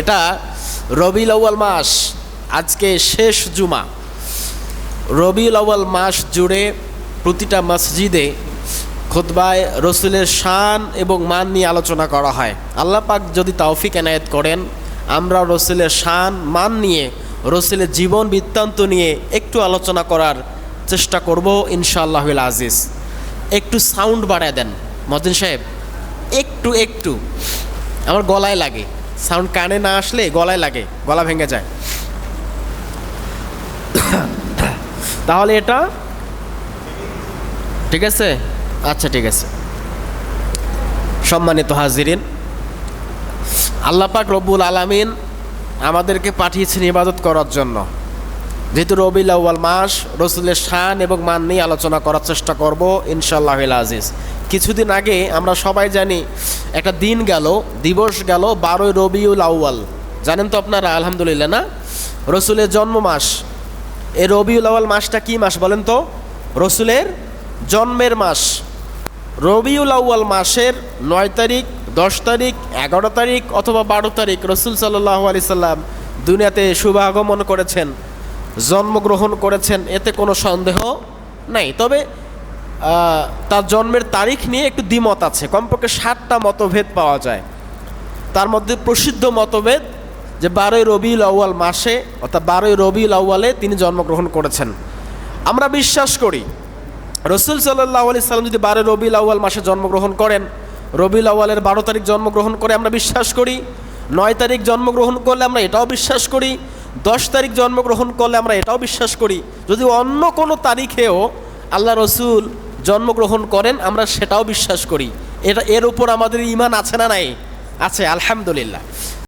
এটা রবিউল আউয়াল মাস, আজকে শেষ জুমা। রবিউল আউয়াল মাস জুড়ে প্রতিটা মসজিদে খুতবায় রসুলের শান এবং মান নিয়ে আলোচনা করা হয়। আল্লাহ পাক যদি তাওফিক এনায়েত করেন, আমরা রসুলের শান, মান নিয়ে, রসুলের জীবন বৃত্তান্ত নিয়ে একটু আলোচনা করার চেষ্টা করব ইনশাআল্লাহুল আজিজ। একটু সাউন্ড বাড়ায় দেন। মদিন সাহেব, একটু একটু। আমার গলায় লাগে। সাউন্ড কানে না আসলে গলায় লাগে, গলা ভেঙে যায়। তাহলে এটা? ঠিক আছে? আচ্ছা ঠিক আছে। সম্মানিত হাজিরিন, আল্লাহ পাক রব্বুল আলামিন আমাদেরকে পাঠিয়েছেন ইবাদত করার জন্য। যেহেতু রবিউল আউয়াল মাস, রসুলের শান এবং মান নিয়ে আলোচনা করার চেষ্টা করব ইনশাল্লাহ আজিজ। কিছুদিন আগে আমরা সবাই জানি একটা দিন গেল, দিবস গেল, বারোই রবিউল আউয়াল। জানেন তো আপনারা, আলহামদুলিল্লাহ, না? রসুলের জন্ম মাস এ রবিউল আউয়াল মাসটা কি মাস বলেন তো? রসুলের জন্মের মাস। রবিউল আউয়াল মাসের নয় তারিখ, দশ তারিখ, এগারো তারিখ অথবা বারো তারিখ রসুল সাল্লাহ আলি সাল্লাম দুনিয়াতে শুভ আগমন করেছেন, জন্মগ্রহণ করেছেন, এতে কোনো সন্দেহ নাই। তবে তার জন্মের তারিখ নিয়ে একটু দ্বিমত আছে। কমপক্ষে ষাটটা মতভেদ পাওয়া যায়। তার মধ্যে প্রসিদ্ধ মতভেদ যে বারোই রবিউল আউয়াল মাসে, অর্থাৎ বারোই রবিউল আউয়ালে তিনি জন্মগ্রহণ করেছেন। আমরা বিশ্বাস করি, রসুল সাল্লাহ আলি সাল্লাম যদি বারোই রবিউল আউয়াল মাসে জন্মগ্রহণ করেন, রবিউল আউয়ালের বারো তারিখ জন্মগ্রহণ করে আমরা বিশ্বাস করি, নয় তারিখ জন্মগ্রহণ করলে আমরা এটাও বিশ্বাস করি, দশ তারিখ জন্মগ্রহণ করলে আমরা এটাও বিশ্বাস করি। যদি অন্য কোনো তারিখেও আল্লাহ রসুল জন্মগ্রহণ করেন, আমরা সেটাও বিশ্বাস করি। এটা, এর উপর আমাদের ইমান আছে না নাই? আছে, আলহামদুলিল্লাহ।